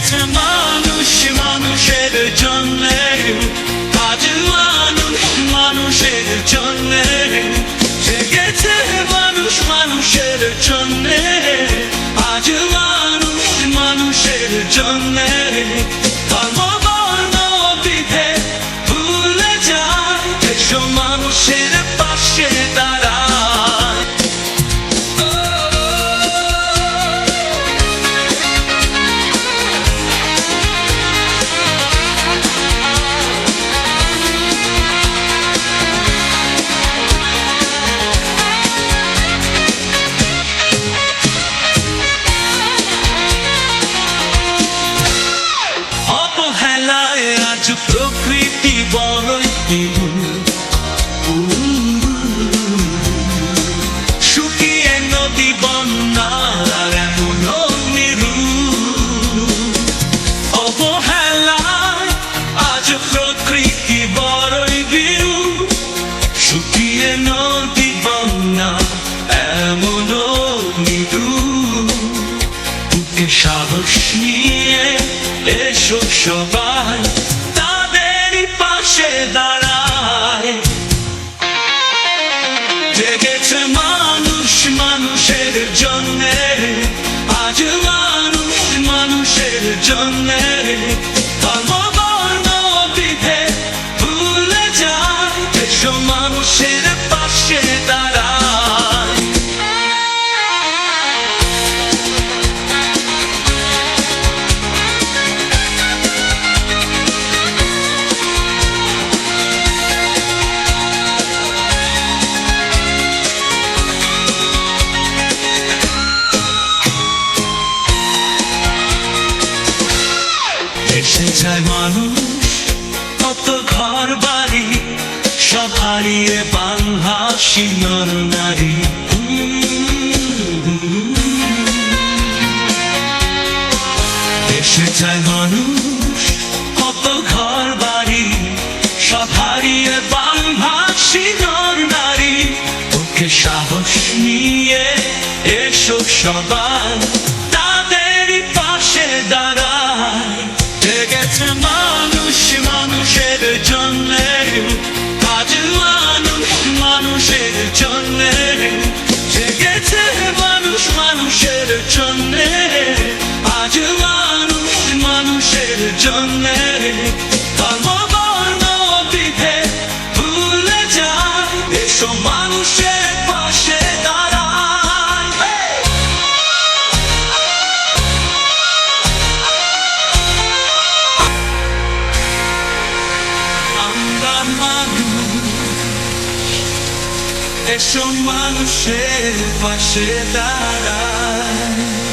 জেগেছে মানুষ মানুষের জন্য আজ মানুষ মানুষের জন্য জেগেছে মানুষ মানুষের জন্য আজ মানুষ মানুষের জন্য সাহস নিয়ে এসো সবাই। পাশে দাঁড়ায়। জেগেছে মানুষ মানুষের জন্য আজ মানুষ মানুষের জন্য। মানুষের যায় মানুষ, কত ঘর বাড়ি, সব হারিয়ে বাংলা শিনর নারী। যায় মানুষ, কত ঘর বাড়ি, সব হারিয়ে বাংলা নারী। ওকে সাহস নিয়ে এসো সবাই তাদেরই পাশে দাঁড়ায় জন্য ধর্ম বর্ণ বিভেদ ভুলে যায়। এসো মানুষের পাশে এসব মানুষের পাশে দাঁড়ায়।